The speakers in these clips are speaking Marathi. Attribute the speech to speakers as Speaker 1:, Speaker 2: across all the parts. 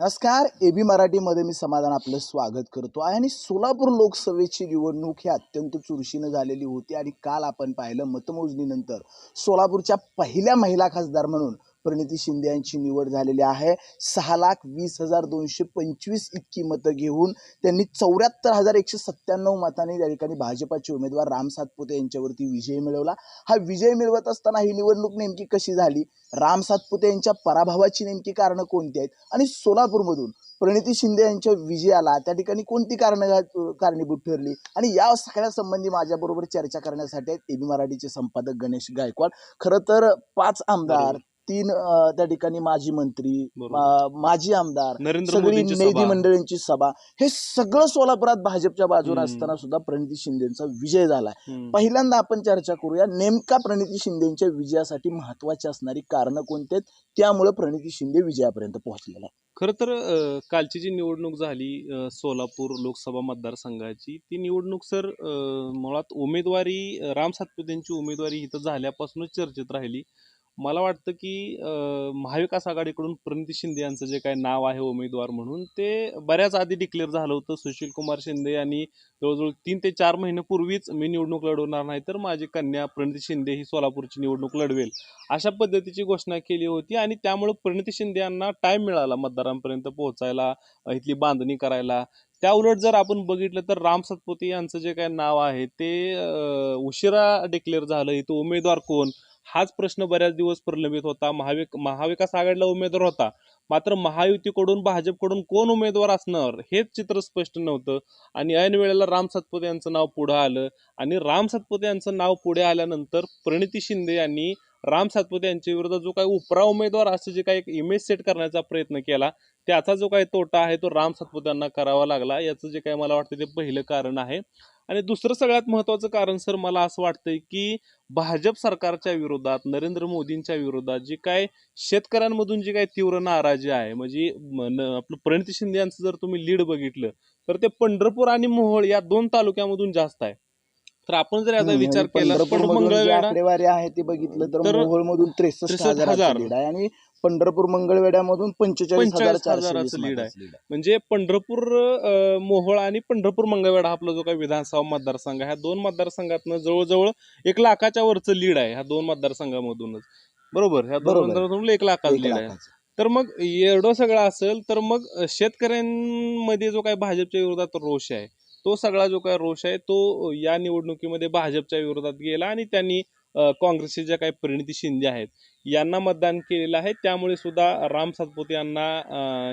Speaker 1: नमस्कार ए बी मराठीमध्ये मी समाधान आपलं स्वागत करतो आहे. आणि सोलापूर लोकसभेची निवडणूक ही अत्यंत चुरशीनं झालेली होती आणि काल आपण पाहिलं मतमोजणीनंतर सोलापूरच्या पहिल्या महिला खासदार म्हणून प्रणिती शिंदे यांची निवड झालेली आहे. सहा लाख वीस हजार दोनशे पंचवीस इतकी मतं घेऊन त्यांनी चौऱ्याहत्तर हजार एकशे सत्त्याण्णव मतांनी त्या ठिकाणी भाजपाचे उमेदवार राम सातपुते यांच्यावरती विजय मिळवला. हा विजय मिळवत असताना ही निवडणूक नेमकी कशी झाली? राम सातपुते यांच्या पराभवाची नेमकी कारणं कोणती आहेत? आणि सोलापूरमधून प्रणिती शिंदे यांच्या विजयाला त्या ठिकाणी कोणती कारणं कारणीभूत ठरली? आणि या सगळ्या संबंधी माझ्याबरोबर चर्चा करण्यासाठी आहेत एबी मराठीचे संपादक गणेश गायकवाड. खरं तर पाच आमदार तीन त्या ठिकाणी माजी मंत्री माजी आमदार
Speaker 2: नरेंद्र
Speaker 1: सगळी नेदी
Speaker 2: सभा.
Speaker 1: मंडळींची सभा हे सगळं सोलापुरात भाजपच्या
Speaker 2: हम्म.
Speaker 1: असताना सुद्धा प्रणिती शिंदेचा विजय झालाय. पहिल्यांदा आपण चर्चा करूया नेमका प्रणिती शिंदेच्या विजयासाठी महत्वाची असणारी कारणं कोणती आहेत त्यामुळे प्रणिती शिंदे विजयापर्यंत पोहोचलेला आहे
Speaker 2: खरं तर कालची जी निवडणूक झाली सोलापूर लोकसभा मतदारसंघाची ती निवडणूक सर मुळात उमेदवारी राम सातपुतेंची उमेदवारी इथं झाल्यापासूनच चर्चेत राहिली मला वाटतं की महाविकास आघाडीकडून प्रणिती शिंदे यांचं जे काही नाव आहे उमेदवार म्हणून ते बऱ्याच आधी डिक्लेअर झालं होतं. सुशील कुमार शिंदे यांनी जवळजवळ तीन ते चार महिन्यापूर्वीच मी निवडणूक लढवणार नाही तर माझी कन्या प्रणिती शिंदे ही सोलापूरची निवडणूक लढवेल अशा पद्धतीची घोषणा केली होती. आणि त्यामुळे प्रणिती शिंदे यांना टाईम मिळाला मतदारांपर्यंत पोहोचायला इथली बांधणी करायला. त्या उलट जर आपण बघितलं तर राम सातपुते यांचं जे काही नाव आहे ते उशिरा डिक्लेअर झालं. इथं उमेदवार कोण? हाच प्रश्न बऱ्याच दिवस प्रलंबित होता. महाविक महाविकास आघाडीला उमेदवार होता. मात्र महायुतीकडून भाजपकडून कोण उमेदवार असणार हेच चित्र स्पष्ट नव्हतं. आणि ऐन वेळेला राम सातपुते यांचं नाव पुढं आलं. आणि राम सातपुते यांचं नाव पुढे आल्यानंतर प्रणिती शिंदे यांनी राम सातपुते यांच्या विरोधात जो काही उपरा उमेदवार असं जे काही इमेज सेट करण्याचा प्रयत्न केला त्याचा जो काही तोटा आहे तो राम सातपुत्यांना करावा लागला. याचं जे काही मला वाटतं ते पहिलं कारण आहे. आणि दुसरं सगळ्यात महत्त्वाचं कारण सर मला असं वाटतंय की भाजप सरकारच्या विरोधात नरेंद्र मोदींच्या विरोधात जी काय शेतकऱ्यांमधून जी काय तीव्र नाराजी आहे म्हणजे आपलं प्रणिती शिंदे यांचं जर तुम्ही लीड बघितलं तर ते पंढरपूर आणि मोहोळ या दोन तालुक्यामधून जास्त आहे. तर आपण जर याचा विचार केला तर मंगळवेढा
Speaker 1: आकडेवारी आहे ते बघितलं तर
Speaker 2: तर
Speaker 1: मोहोळ मधून त्रेसष्ट
Speaker 2: 63
Speaker 1: हजाराचं
Speaker 2: हजार.
Speaker 1: लीड आहे आणि पंढरपूर मंगळवेड्यामधून पंचेचाळीस हजार
Speaker 2: 45
Speaker 1: चारशे
Speaker 2: हजाराचं
Speaker 1: वीस
Speaker 2: lead आहे. म्हणजे पंढरपूर अ, मोहोळ आणि पंढरपूर मंगळवेढा हा आपला जो काही विधानसभा मतदारसंघ आहे ह्या दोन मतदारसंघातनं जवळजवळ एक लाखाच्या वरचं लीड आहे ह्या दोन मतदारसंघामधूनच बरोबर ह्या दोन
Speaker 1: बरोबर.
Speaker 2: मतदारसंघातून एक लाखाचं लीड आहे. तर मग एवढं सगळं असेल तर मग शेतकऱ्यांमध्ये जो काही भाजपच्या विरोधात रोष आहे तो सगळा जो काय रोष आहे तो या निवडणुकीमध्ये भाजपच्या विरोधात गेला आणि त्यांनी काँग्रेसचे ज्या काही प्रणिती शिंदे आहेत यांना मतदान केलेलं आहे. त्यामुळे सुद्धा राम सातपुते यांना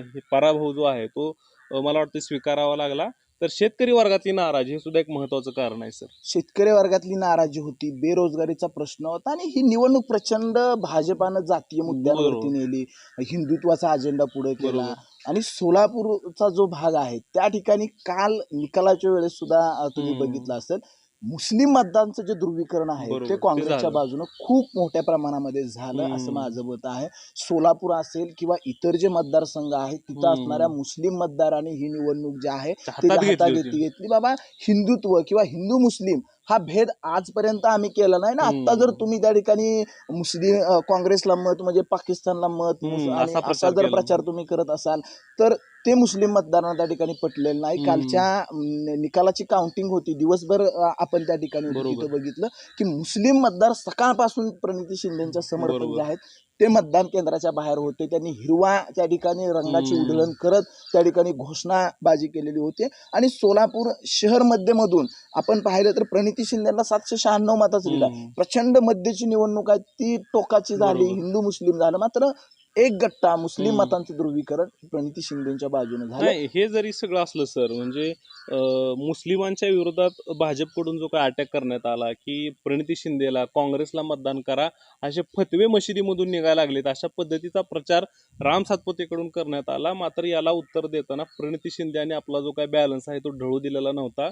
Speaker 2: हे पराभव जो आहे तो मला वाटतं स्वीकारावा लागला. तर शेतकरी वर्गातली नाराजी हे सुद्धा एक महत्वाचं कारण आहे सर
Speaker 1: शेतकरी वर्गातली नाराजी होती बेरोजगारीचा प्रश्न होता आणि ही निवडणूक प्रचंड भाजपानं जातीय मुद्द्यांवरती. नेली हिंदुत्वाचा अजेंडा पुढे केला. आणि सोलापूरचा जो भाग आहे त्या ठिकाणी काल निकालाच्या वेळेस सुद्धा तुम्ही. बघितलं असेल मुस्लिम मतदानचं जे ध्रुवीकरण आहे. ते काँग्रेसच्या. बाजूनं खूप मोठ्या प्रमाणामध्ये झालं असं. माझं मत आहे सोलापूर असेल किंवा इतर जे मतदारसंघ आहेत तिथं. असणाऱ्या मुस्लिम मतदारांनी ही निवडणूक जी आहे ती
Speaker 2: हातात घेतली
Speaker 1: घेतली बाबा हिंदुत्व किंवा हिंदू मुस्लिम हा भेद आजपर्यंत आम्ही केला नाही ना. आता जर तुम्ही त्या ठिकाणी मुस्लिम काँग्रेसला मत म्हणजे पाकिस्तानला मत
Speaker 2: असा
Speaker 1: जर. प्रचार तुम्ही करत असाल तर ते मुस्लिम मतदारांना त्या ठिकाणी पटलेलं नाही. कालच्या निकालाची काउंटिंग होती दिवसभर आपण त्या ठिकाणी बघितलं की मुस्लिम मतदार सकाळपासून प्रणिती शिंदेच्या समर्थक. जे आहेत ते मतदान केंद्राच्या बाहेर होते त्यांनी हिरवा त्या ठिकाणी रंगाची. उधळण करत त्या ठिकाणी घोषणाबाजी केलेली होती आणि सोलापूर शहर मध्यमधून आपण पाहिलं तर प्रणिती शिंदेला सातशे शहाण्णव मताचं लिहिलं
Speaker 2: हम्म.
Speaker 1: प्रचंड मध्यची निवडणूक आहे ती टोकाची झाली. हिंदू मुस्लिम झालं मात्र एक गट्टा मुस्लिम
Speaker 2: हम्म.
Speaker 1: मतांचं ध्रुवीकरण प्रणिती शिंदेच्या बाजूने झालं.
Speaker 2: नाही हे जरी सगळं असलं सर म्हणजे अं, मुस्लिमांच्या विरोधात भाजपकडून जो काय अटॅक करण्यात आला की प्रणिती शिंदेला काँग्रेसला मतदान करा असे फतवे मशिदीमधून निघायला लागलेत अशा पद्धतीचा प्रचार राम सातपुतेकडून करण्यात आला. मात्र याला उत्तर देताना प्रणिती शिंदे यांनी आपला जो काय बॅलन्स आहे तो ढळू दिलेला नव्हता.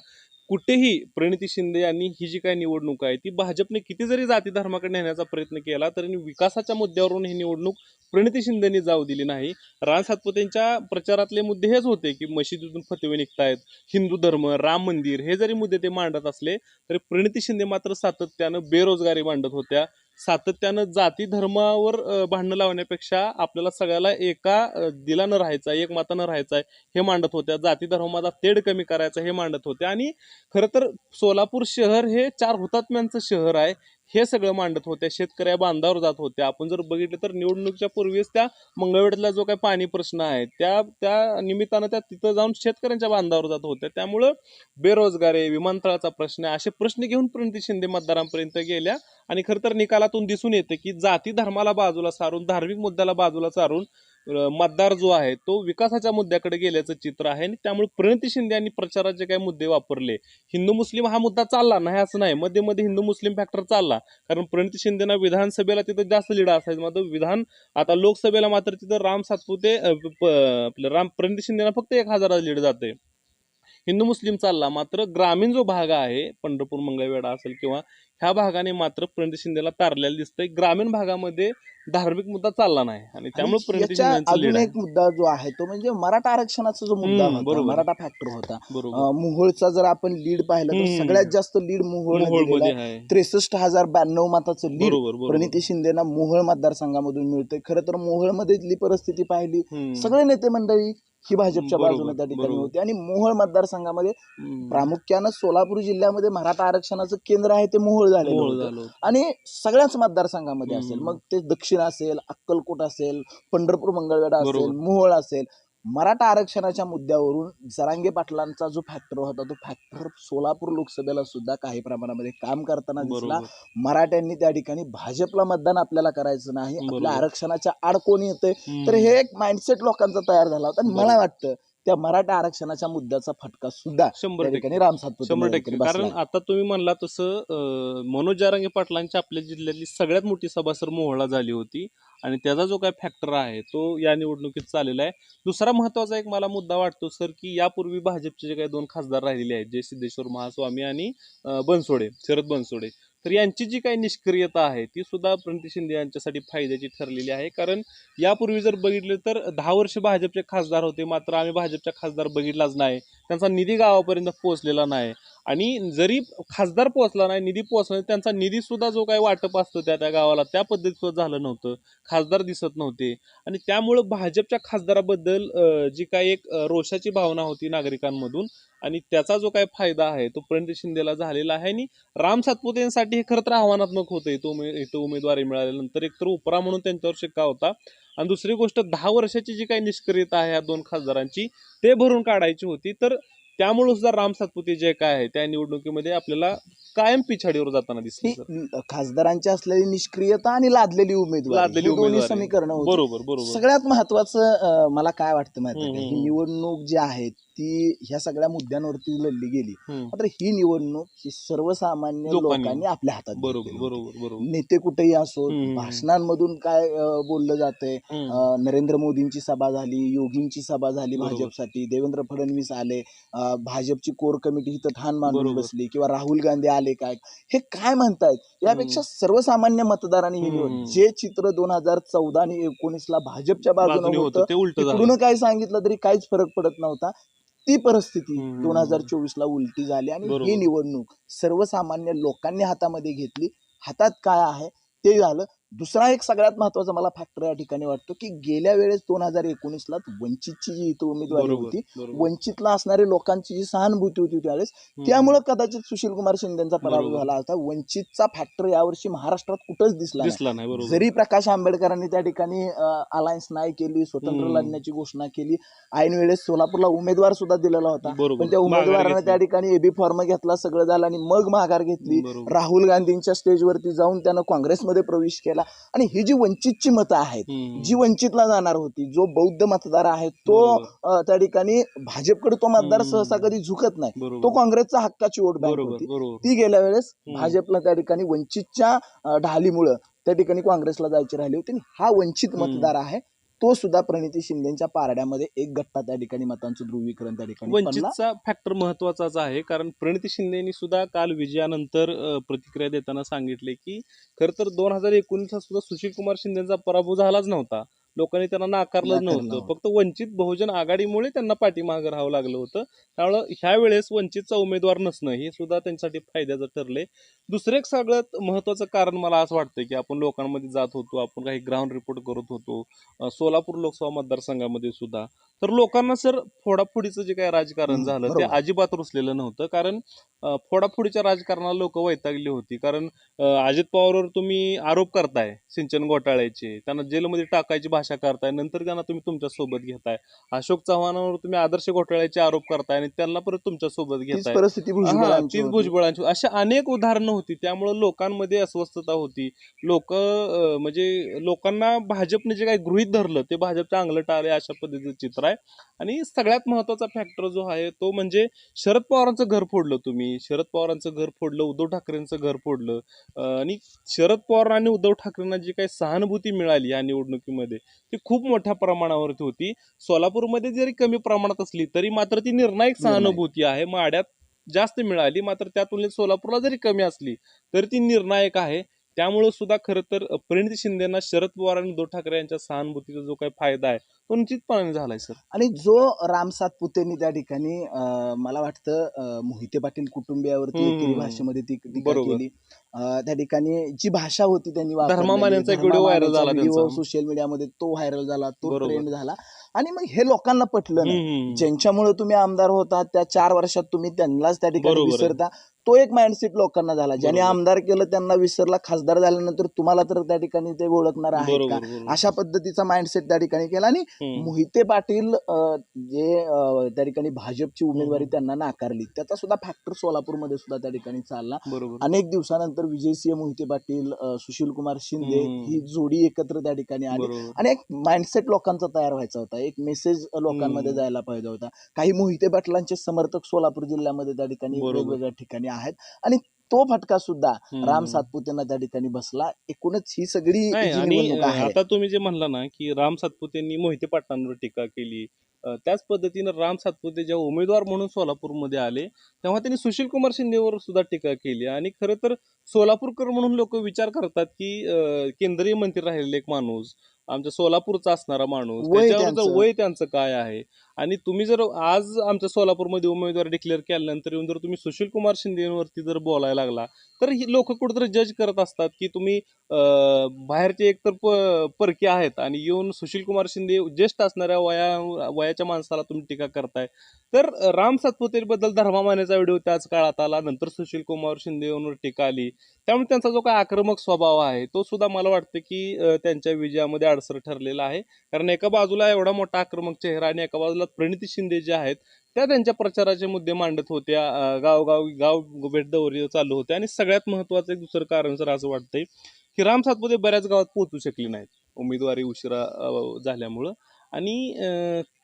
Speaker 2: कुठेही प्रणिती शिंदे यांनी ही जी काही निवडणूक आहे ती भाजपने किती जरी जाती धर्माकडे नेण्याचा प्रयत्न केला तरी विकासाच्या मुद्द्यावरून ही निवडणूक प्रणिती शिंदेनी जाऊ दिली नाही? राम सातपुतेंच्या प्रचारातले मुद्दे हेच होते की मशिदीतून फतवे निघतायत हिंदू धर्म राम मंदिर हे जरी मुद्दे ते मांडत असले तरी प्रणिती शिंदे मात्र सातत्यानं बेरोजगारी मांडत होत्या. सातत्यानं जाती धर्मावर भांडणं लावण्यापेक्षा आपल्याला सगळ्याला एका दिलानं राहायचं आहे एक मातानं राहायचं आहे हे मांडत होत्या. जाती धर्माचा तेढ कमी करायचा हे मांडत होत्या आणि खरं तर सोलापूर शहर हे चार हुतात्म्यांचं शहर आहे. हे सगळं मांडत होत्या. शेतकऱ्या बांधावर जात होत्या. आपण जर बघितलं तर निवडणुकीच्या पूर्वीच त्या मंगळवेढ्यातला जो काही पाणी प्रश्न आहे त्या त्या निमित्तानं त्या तिथं जाऊन शेतकऱ्यांच्या बांधावर जात होत्या. त्यामुळं बेरोजगारी विमानतळाचा प्रश्न आहे. असे प्रश्न घेऊन प्रणिती शिंदे मतदारांपर्यंत गेल्या. आणि खरं तर निकालातून दिसून येतं की जाती धर्माला बाजूला सारून धार्मिक मुद्द्याला बाजूला सारून मतदार जो आहे तो विकासाच्या मुद्द्याकडे गेल्याचं चित्र आहे आणि त्यामुळे प्रणिती शिंदे यांनी प्रचाराचे काही मुद्दे वापरले. हिंदू मुस्लिम हा मुद्दा चालला नाही असं नाही. मध्ये मध्ये हिंदू मुस्लिम फॅक्टर चालला. कारण प्रणिती शिंदेना विधानसभेला तिथं जास्त लिडा असायचं. मात्र विधान आता लोकसभेला मात्र तिथं राम सातपुते आपलं राम प्रणिती शिंदेना फक्त एक हजाराचं लीड जाते हिंदू मुस्लिम चालला मात्र ग्रामीण जो भाग आहे पंढरपूर मंगळवेढा असेल किंवा ह्या भागाने मात्र प्रणिती शिंदेला तारलेलं दिसतंय. ग्रामीण भागामध्ये धार्मिक मुद्दा चालला नाही आणि त्यामुळे
Speaker 1: एक मुद्दा जो आहे तो म्हणजे मराठा आरक्षणाचा जो मुद्दा होता
Speaker 2: बरोबर.
Speaker 1: मराठा फॅक्टर होता. मोहोळचा जर आपण लीड पाहिलं तर. सगळ्यात जास्त लीड मोहोळ त्रेसष्ट हजार ब्याण्णव मताचं लीड प्रणिती शिंदेना मोहोळ मतदारसंघामधून मिळतंय. खरं तर मोहोळ मधली परिस्थिती पाहिली. सगळे नेते मंडळी ही भाजपच्या बाजूने त्या ठिकाणी. होती आणि मोहोळ मतदारसंघामध्ये. प्रामुख्यानं सोलापूर जिल्ह्यामध्ये मराठा आरक्षणाचं केंद्र आहे ते मोहोळ.
Speaker 2: झालं.
Speaker 1: आणि सगळ्याच मतदारसंघामध्ये असेल. मग ते दक्षिण असेल अक्कलकोट असेल पंढरपूर मंगळवेढा असेल. मोहोळ असेल मराठा आरक्षणाच्या मुद्द्यावरून जरांगे पाटलांचा जो फॅक्टर होता तो फॅक्टर सोलापूर लोकसभेला सुद्धा काही प्रमाणामध्ये काम करताना दिसला मराठ्यांनी त्या ठिकाणी भाजपला मतदान आपल्याला करायचं नाही आपल्या. आरक्षणाच्या आड कोण
Speaker 2: हम्म.
Speaker 1: तर हे एक माइंडसेट लोकांचा तयार झाला होता आणि मला. वाटतं त्या मराठा आरक्षणाच्या मुद्द्याचा फटका सुद्धा
Speaker 2: शंभर टक्के.
Speaker 1: राम
Speaker 2: शंभर टक्के. कारण. आता तुम्ही म्हणला तसं मनोज जारांगे पाटलांच्या आपल्या जिल्ह्यातली सगळ्यात मोठी सभा सर मोहळा झाली होती आणि त्याचा जो काय फॅक्टर आहे तो या निवडणुकीत चाललेला आहे. दुसरा महत्त्वाचा एक मला मुद्दा वाटतो सर की यापूर्वी भाजपचे जे काही दोन खासदार राहिलेले आहेत जय सिद्धेश्वर महास्वामी आणि बनसोडे शरद बनसोडे तर यांची जी काही निष्क्रियता आहे ती सुद्धा प्रणिती शिंदे यांच्यासाठी फायद्याची ठरलेली आहे. कारण यापूर्वी जर बघितलं तर दहा वर्ष भाजपचे खासदार होते मात्र आम्ही भाजपचा खासदार बघितलाच नाही. त्यांचा निधी गावापर्यंत पोहोचलेला नाही. आणि जरी खासदार पोहोचला नाही निधी पोहोचला त्यांचा निधी सुद्धा जो काही वाटप असतं त्या त्या गावाला त्या पद्धतीचं झालं नव्हतं. खासदार दिसत नव्हते. आणि त्यामुळं भाजपच्या खासदाराबद्दल जी काही एक रोषाची भावना होती नागरिकांमधून आणि त्याचा जो काही फायदा आहे तो प्रणित शिंदेला झालेला आहे. आणि राम सातपुतेंसाठी हे खरं तर आव्हानात्मक होतं इथं उमे इथं उमेदवारी मिळाल्यानंतर एकतर उपरा म्हणून त्यांच्यावर शिक्का होता. आणि दुसरी गोष्ट दहा वर्षाची जी काही निष्क्रियता आहे या दोन खासदारांची ते भरून काढायची होती. तर त्यामुळे सुद्धा राम सातपुते जे काय आहे त्या निवडणुकीमध्ये आपल्याला कायम पिछाडीवर जाताना दिसले
Speaker 1: ही खासदारांची असलेली निष्क्रियता आणि लादलेली उमेदवारी
Speaker 2: लादलेली
Speaker 1: ही दोन्ही
Speaker 2: उमेदवारी.
Speaker 1: समीकरणं होती
Speaker 2: बरोबर बरोबर
Speaker 1: सगळ्यात महत्वाचं अं, मला काय वाटतं माहिती
Speaker 2: हम्म,
Speaker 1: ही. निवडणूक जी आहे ती ह्या सगळ्या मुद्द्यांवरती लढली गेली
Speaker 2: हम्म.
Speaker 1: मात्र ही निवडणूक ही सर्वसामान्य
Speaker 2: लोकांनी.
Speaker 1: लोकांनी आपल्या हातात
Speaker 2: बरोबर
Speaker 1: घेतलेली.
Speaker 2: बरोबर बरोबर
Speaker 1: नेते कुठेही असो
Speaker 2: हम्म.
Speaker 1: भाषणांमधून काय अं, बोललं जातंय
Speaker 2: हम्म.
Speaker 1: अं, नरेंद्र मोदींची सभा झाली योगींची सभा झाली
Speaker 2: बरोबर.
Speaker 1: भाजपसाठी देवेंद्र फडणवीस आले अं, भाजपची कोर कमिटी इथं ठाण मांडून
Speaker 2: बरोबर.
Speaker 1: बसली किंवा राहुल गांधी आले काय? हे काय म्हणतायत? यापेक्षा सर्वसामान्य मतदारांनी हे निवड. जे चित्र दोन हजार चौदा आणि एकोणीस ला भाजपच्या बाजूने होतं
Speaker 2: होतं ते उलट झालं.
Speaker 1: तिकडून काय सांगितलं तरी काहीच फरक पडत नव्हता. ती परिस्थिती. दोन हजार चोवीस ला उलटी झाली आणि. ही निवडणूक सर्वसामान्य लोकांनी हातामध्ये घेतली. हातात काय आहे? ते झालं. दुसरा एक सगळ्यात महत्त्वाचा मला फॅक्टर या ठिकाणी वाटतो की गेल्या वेळेस दोन हजार एकोणीस ला वंचितची जी इथं उमेदवारी होती वंचितला असणारी लोकांची जी सहानुभूती होती त्यावेळेस. त्यामुळे कदाचित सुशील कुमार शिंदेचा पराभव. झाला होता वंचितचा फॅक्टर यावर्षी महाराष्ट्रात कुठंच दिसला नाही. जरी प्रकाश आंबेडकरांनी त्या ठिकाणी अलायन्स नाही केली स्वतंत्र. लढण्याची घोषणा केली ऐन वेळेस सोलापूरला उमेदवार सुद्धा दिलेला होता पण त्या उमेदवारानं. त्या ठिकाणी एबी फॉर्म घेतला सगळं झालं आणि मग माघार घेतली राहुल गांधींच्या स्टेजवरती जाऊन त्यानं काँग्रेसमध्ये प्रवेश केला आणि ही जी वंचितची मतं आहेत. जी वंचितला जाणार होती जो बौद्ध मतदार आहे तो त्या ठिकाणी भाजपकडे तो मतदार. सहसा कधी झुकत नाही तो काँग्रेसचा हक्काची वोट बँक होती ती गेल्या वेळेस. भाजपला त्या ठिकाणी वंचितच्या ढालीमुळं त्या ठिकाणी काँग्रेसला जायची राहिली होती हा वंचित. मतदार आहे तो सुद्धा प्रणिती शिंदेच्या पारड्यामध्ये एक गट्टा त्या ठिकाणी मतांचं ध्रुवीकरण त्या ठिकाणी
Speaker 2: वंचितचा फॅक्टर महत्वाचाच आहे कारण प्रणिती शिंदेनी सुद्धा काल विजयानंतर प्रतिक्रिया देताना सांगितले की खर तर दोन हजार एकोणीसला सुद्धा सुशील कुमार शिंदेचा पराभव झालाच नव्हता. लोकांनी त्यांना नाकारलं नव्हतं. फक्त वंचित बहुजन आघाडीमुळे त्यांना पाठीमागं राहावं लागलं होतं. त्यामुळं ह्या वेळेस वंचितचा उमेदवार नसणं हे सुद्धा त्यांच्यासाठी फायद्याचं ठरले दुसरं एक सगळ्यात महत्वाचं कारण मला असं वाटतं की आपण लोकांमध्ये जात होतो आपण काही ग्राउंड रिपोर्ट करत होतो सोलापूर लोकसभा मतदारसंघामध्ये सुद्धा. तर लोकांना सर फोडाफोडीचं जे काही राजकारण झालं ते. अजिबात रुचलेलं नव्हतं. कारण फोडाफोडीच्या राजकारणाला लोक वैतागली होती. कारण अजित पवारवर तुम्ही आरोप करताय सिंचन घोटाळ्याचे. त्यांना जेलमध्ये टाकायची भाषा करताय नंतर त्यांना तुम्ही तुमच्यासोबत घेताय. अशोक चव्हाणावर तुम्ही आदर्श घोटाळ्याचे आरोप करताय आणि त्यांना परत
Speaker 1: तुमच्यासोबत
Speaker 2: घेताय.
Speaker 1: परिस्थिती
Speaker 2: हा,
Speaker 1: भुजबळांची
Speaker 2: तीच
Speaker 1: होती.
Speaker 2: भुजबळांची अशा अनेक उदाहरणं होती. त्यामुळे लोकांमध्ये अस्वस्थता होती. लोक म्हणजे लोकांना भाजपने जे काही गृहित धरलं ते भाजपच्या अंगलट आले अशा पद्धतीचं चित्र आहे. आणि सगळ्यात महत्त्वाचा फॅक्टर जो आहे तो म्हणजे शरद पवारांचं घर फोडलं तुम्ही. शरद पवारांचं घर फोडलं उद्धव ठाकरेंचं घर फोडलं. अं, आणि शरद पवार आणि उद्धव ठाकरेंना जी काही सहानुभूती मिळाली या निवडणुकीमध्ये ती खूप मोठ्या प्रमाणावरती होती. सोलापूरमध्ये जरी कमी प्रमाणात असली तरी मात्र ती निर्णायक. सहानुभूती आहे. माड्यात जास्त मिळाली मात्र त्या तुलनेत सोलापूरला जरी कमी असली तरी ती निर्णायक आहे. त्यामुळे सुद्धा खरं तर प्रणिती शिंदेना शरद पवार आणि उद्धव ठाकरे यांच्या सहानुभूतीचा जो काही फायदा आहे तो निश्चितपणे झालाय सर.
Speaker 1: आणि जो राम सातपुतेंनी त्या ठिकाणी मला वाटतं मोहिते पाटील कुटुंबियावरती भाषेमध्ये ती
Speaker 2: बरोबर.
Speaker 1: केली. त्या ठिकाणी जी भाषा होती त्यांनी वापरलेली,
Speaker 2: धर्मामान्यांचा एक व्हिडिओ व्हायरल झाला
Speaker 1: व्हिडिओ. सोशल मीडियामध्ये तो व्हायरल झाला तो. ट्रेंड झाला आणि मग हे लोकांना पटलं नाही
Speaker 2: हम्म.
Speaker 1: ज्यांच्यामुळे तुम्ही आमदार होता त्या चार वर्षात तुम्ही त्यांनाच त्या ठिकाणी. विसरता तो एक माइंडसेट लोकांना झाला ज्याने. आमदार केलं त्यांना विसरला खासदार झाल्यानंतर तुम्हाला तर त्या ठिकाणी ते ओळखणार आहे का. अशा पद्धतीचा माइंडसेट त्या ठिकाणी केला आणि. मोहिते पाटील जे त्या ठिकाणी भाजपची उमेदवारी. त्यांना नाकारली त्याचा सुद्धा फॅक्टर सोलापूरमध्ये सुद्धा त्या ठिकाणी चालला अनेक दिवसानंतर विजयसिंह मोहिते पाटील अं, सुशील कुमार शिंदे. ही जोडी एकत्र त्या ठिकाणी आली आणि एक माइंडसेट लोकांचा तयार व्हायचा होता एक मेसेज लोकांमध्ये. जायला पाहिजे होता काही मोहिते पाटलांचे समर्थक सोलापूर जिल्ह्यामध्ये त्या ठिकाणी. वेगवेगळ्या ठिकाणी आहेत आणि तो फटका सुद्धा. राम सातपुतेंना त्या ठिकाणी बसला एकूणच ही सगळी
Speaker 2: आता तुम्ही जे म्हणला ना की राम सातपुतेंनी मोहिते पाटलांवर टीका केली त्याच पद्धतीनं राम सातपुते जेव्हा उमेदवार म्हणून सोलापूरमध्ये आले तेव्हा त्यांनी सुशील कुमार शिंदेवर सुद्धा टीका केली. आणि खरं तर सोलापूरकर म्हणून लोक विचार करतात की केंद्रीय मंत्री राहिलेले एक माणूस आमच्या सोलापूरचा असणारा माणूस
Speaker 1: वय
Speaker 2: त्याच्यावर
Speaker 1: त्यांचं.
Speaker 2: वय त्यांचं काय आहे? आणि तुम्ही जर आज आमच्या सोलापूरमध्ये उमेदवार डिक्लेअर केल्यानंतर येऊन जर तुम्ही सुशील कुमार शिंदेवरती जर बोलायला लागला तर ही लोक कुठेतरी जज करत असतात की तुम्ही अं, बाहेरचे एकतर प परके आहेत आणि येऊन सुशील कुमार शिंदे ज्येष्ठ असणाऱ्या वया वयाच्या माणसाला तुम्ही टीका करताय. तर राम सातपुतेबद्दल धर्मामानेचा व्हिडिओ त्याच काळात आला नंतर सुशील कुमार शिंदेवर टीका आली. त्यामुळे त्यांचा जो काही आक्रमक स्वभाव आहे तो सुद्धा मला वाटतं की अं, त्यांच्या विजयामध्ये अडसर ठरलेला आहे. कारण एका बाजूला एवढा मोठा आक्रमक चेहरा आणि एका बाजूला प्रणिती शिंदे जे आहेत त्या त्यांच्या प्रचाराचे मुद्दे मांडत होत्या. गावगाव गाव भेट दौरे चालू होते आणि सगळ्यात महत्वाचं एक दुसरं कारण सर असं वाटतंय की राम सातपुते बऱ्याच गावात पोहोचू शकले नाहीत. उमेदवारी उशिरा झाल्यामुळं. आणि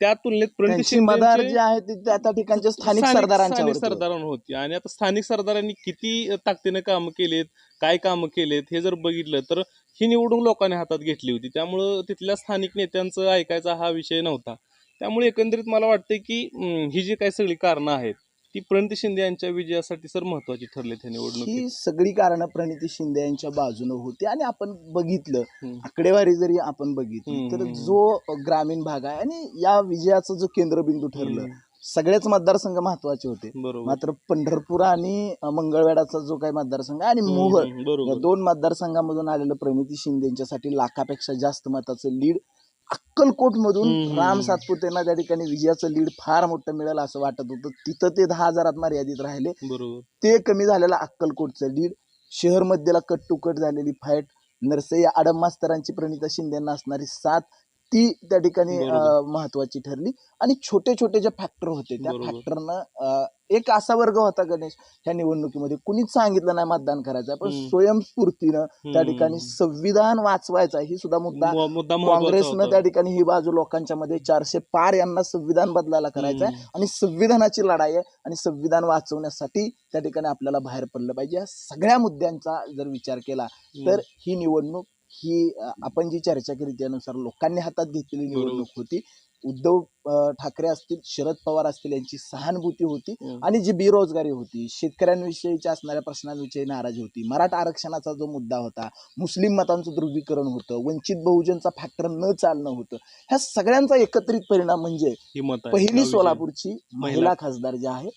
Speaker 2: त्या तुलनेत प्रणिती
Speaker 1: त्यांची मदार आहे ती त्या त्या ठिकाणच्या स्थानिक
Speaker 2: स्थानिक
Speaker 1: सरदारांच्या
Speaker 2: सरदारांवर होती. आणि आता स्थानिक सरदारांनी किती ताकदीने कामं केलेत काय कामं केलेत हे जर बघितलं तर ही निवडणूक लोकांनी हातात घेतली होती. त्यामुळं तिथल्या स्थानिक नेत्यांचं ऐकायचा हा विषय नव्हता. त्यामुळे एकंदरीत मला वाटतं की अं, ही जी काही सगळी कारणं आहेत ती प्रणिती शिंदे यांच्या विजयासाठी सर महत्वाची ह्या निवडणुकीत.
Speaker 1: ही सगळी कारणं प्रणिती शिंदे यांच्या बाजूने होती आणि आपण बघितलं.
Speaker 2: हम्म.
Speaker 1: आकडेवारी जरी आपण बघितली
Speaker 2: हम्म,
Speaker 1: तर
Speaker 2: हम्म.
Speaker 1: जो ग्रामीण भाग आहे आणि या विजयाचं जो केंद्रबिंदू ठरलं
Speaker 2: हम्म,
Speaker 1: सगळेच मतदारसंघ महत्त्वाचे होते.
Speaker 2: बरोबर.
Speaker 1: मात्र पंढरपूर आणि अं, मंगळवेढाचा जो काही मतदारसंघ आहे आणि
Speaker 2: हम्म,
Speaker 1: मोहोळ
Speaker 2: हम्म,
Speaker 1: या
Speaker 2: बरोबर
Speaker 1: दोन मतदारसंघामधून आलेलं प्रणिती शिंदे यांच्यासाठी लाखापेक्षा जास्त मताचं लीड अक्कलकोट मधून
Speaker 2: हम्म.
Speaker 1: राम सातपुतेंना त्या ठिकाणी विजयाचं लीड फार मोठं मिळेल असं वाटत होतं. तिथं ते दहा हजारात मर्यादित राहिले.
Speaker 2: बरोबर.
Speaker 1: ते कमी झालेलं अक्कलकोटचं लीड. शहर मध्येला कट टू कट झालेली फाईट नरसई आडम मास्तरांची प्रणिता शिंदेना असणारी साथ. ती त्या ठिकाणी महत्वाची ठरली आणि छोटे छोटे जे फॅक्टर होते त्या. फॅक्टरनं एक असा वर्ग होता गणेश ह्या निवडणुकीमध्ये कुणीच सांगितलं नाही मतदान करायचं पण. स्वयंस्फूर्तीनं त्या. ठिकाणी संविधान वाचवायचा ही सुद्धा मुद्दा काँग्रेसनं. त्या ठिकाणी ही बाजू लोकांच्या मध्ये चारशे पार यांना संविधान बदलायला करायचं आहे. आणि संविधानाची लढाई आहे आणि संविधान वाचवण्यासाठी त्या ठिकाणी आपल्याला बाहेर पडलं पाहिजे या सगळ्या मुद्द्यांचा जर विचार केला तर ही निवडणूक ही आपण जी चर्चा केली त्यानुसार लोकांनी हातात घेतलेली. निवडणूक होती उद्धव ठाकरे असतील शरद पवार असतील यांची सहानुभूती होती
Speaker 2: हं.
Speaker 1: आणि जी बेरोजगारी होती शेतकऱ्यांविषयीच्या असणाऱ्या प्रश्नांविषयी नाराजी होती मराठा आरक्षणाचा जो मुद्दा होता मुस्लिम मतांचं ध्रुवीकरण होतं वंचित बहुजनचा फॅक्टर न चालणं होतं ह्या सगळ्यांचा एकत्रित परिणाम म्हणजे पहिली. सोलापूरची महिला खासदार जी आहे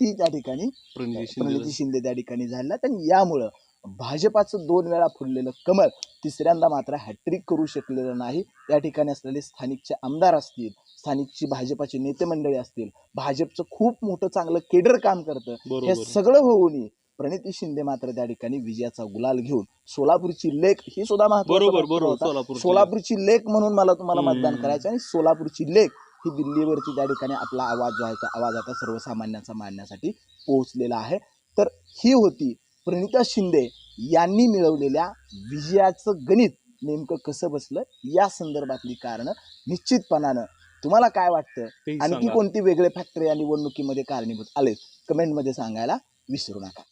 Speaker 1: ती त्या ठिकाणी
Speaker 2: प्रणिती शिंदे
Speaker 1: प्रणिती शिंदे त्या ठिकाणी झाल्या आणि यामुळं भाजपाचं दोन वेळा फुललेलं कमळ तिसऱ्यांदा मात्र हॅट्रिक करू शकलेलं नाही. या ठिकाणी असलेले स्थानिकचे आमदार असतील स्थानिकची भाजपाची नेते मंडळी असतील भाजपचं खूप मोठं चांगलं केडर काम करतं हे सगळं होऊन प्रणिती शिंदे मात्र त्या ठिकाणी विजयाचा गुलाल घेऊन सोलापूरची लेख ही सुद्धा
Speaker 2: महत्त्वाचा
Speaker 1: सोलापूरची लेख म्हणून मला तुम्हाला. मतदान करायचं आणि सोलापूरची लेख ही दिल्लीवरती त्या ठिकाणी आपला आवाज जो आहे तो आवाज आता सर्वसामान्यांचा मांडण्यासाठी पोहोचलेला आहे. तर ही होती प्रणिता शिंदे यांनी मिळवलेल्या विजयाचं गणित नेमकं कसं बसलं या संदर्भातली कारणं निश्चितपणानं तुम्हाला काय वाटतं? आणखी. कोणती वेगळे फॅक्टर या निवडणुकीमध्ये कारणीभूत आले कमेंटमध्ये सांगायला विसरू नका.